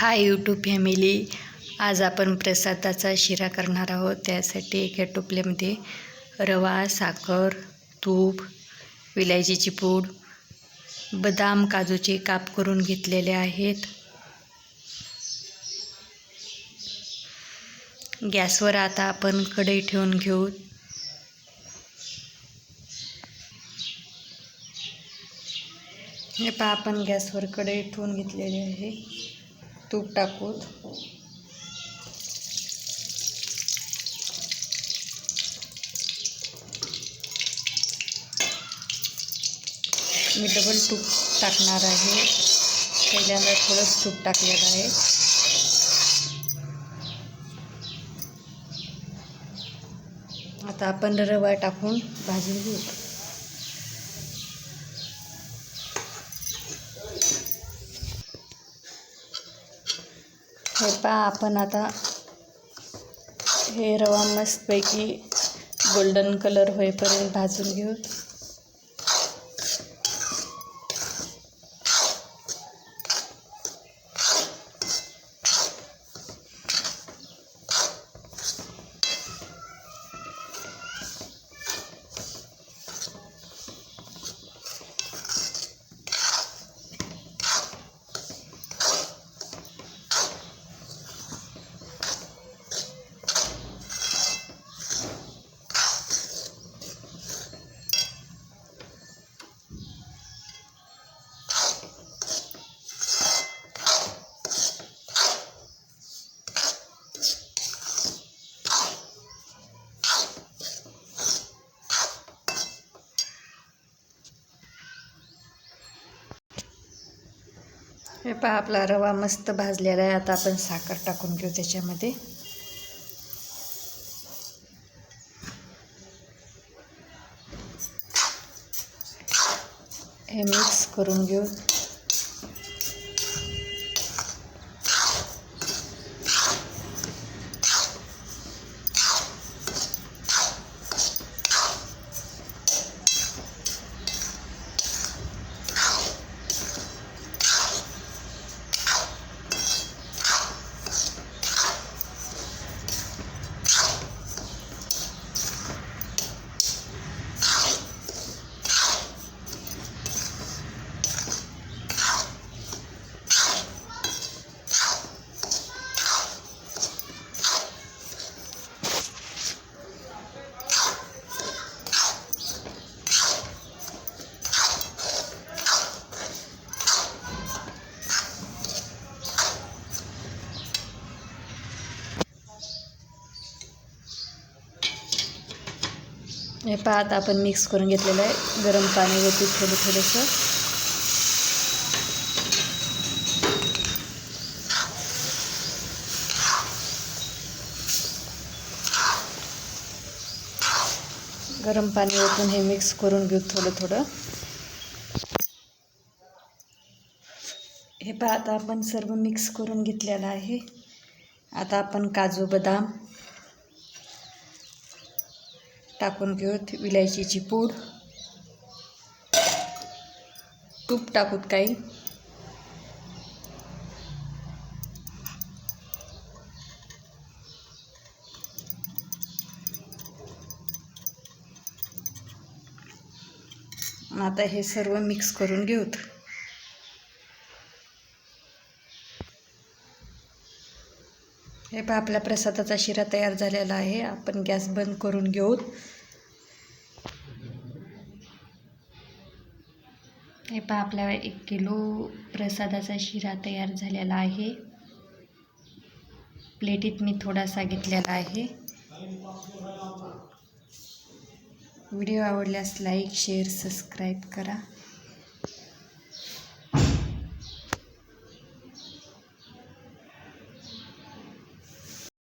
Hi YouTube family आज आपण प्रसादाचा शिरा करणार आहोत. त्यासाठी एका टोपल्यामध्ये रवा साखर तूप विलायचीची पूड बदाम काजूचे काप करून घेतलेले आहेत. गॅसवर आता आपण कढई ठेवून घेऊ. हे पहा आपण गॅसवर कढई ठेवून घेतलेली आहे. तूप टाकू. मी डबल तूप टाकणार आहे. पहिल्यांदा थोडंच तूप टाकलेलं आहे. आता आपण रवा टाकून भाजून घेऊ. हे पहा आपण आता हे रवा मस्तपैकी गोल्डन कलर होईपर्यंत भाजून घेऊ. हे पहा आपला रवा मस्त भाजलेला आहे. आता आपण साखर टाकून घेऊ त्याच्यामध्ये. हे मिक्स करून घेऊ. हे पहा आता आपण मिक्स करून घेतलेलं आहे. गरम पाणी थोडं थोडंसं. गरम पाणी ओतून हे मिक्स करून घेऊ थोडं थोडं. हे पहा आता आपण सर्व मिक्स करून घेतलेलं आहे. आता आपण काजू बदाम टाकून घेऊत विलायचीची पूड. तूप टाकूत काही. आता हे सर्व मिक्स करून घेऊत. हे पहा आपल्या प्रसादाचा शिरा तयार झालेला आहे. आपण गॅस बंद करून घेऊ हे पहा आपल्या एक किलो प्रसादाचा शिरा तयार झालेला आहे. प्लेटीत मी थोडासा घेतलेला आहे. व्हिडिओ आवडल्यास लाईक शेअर सबस्क्राईब करा.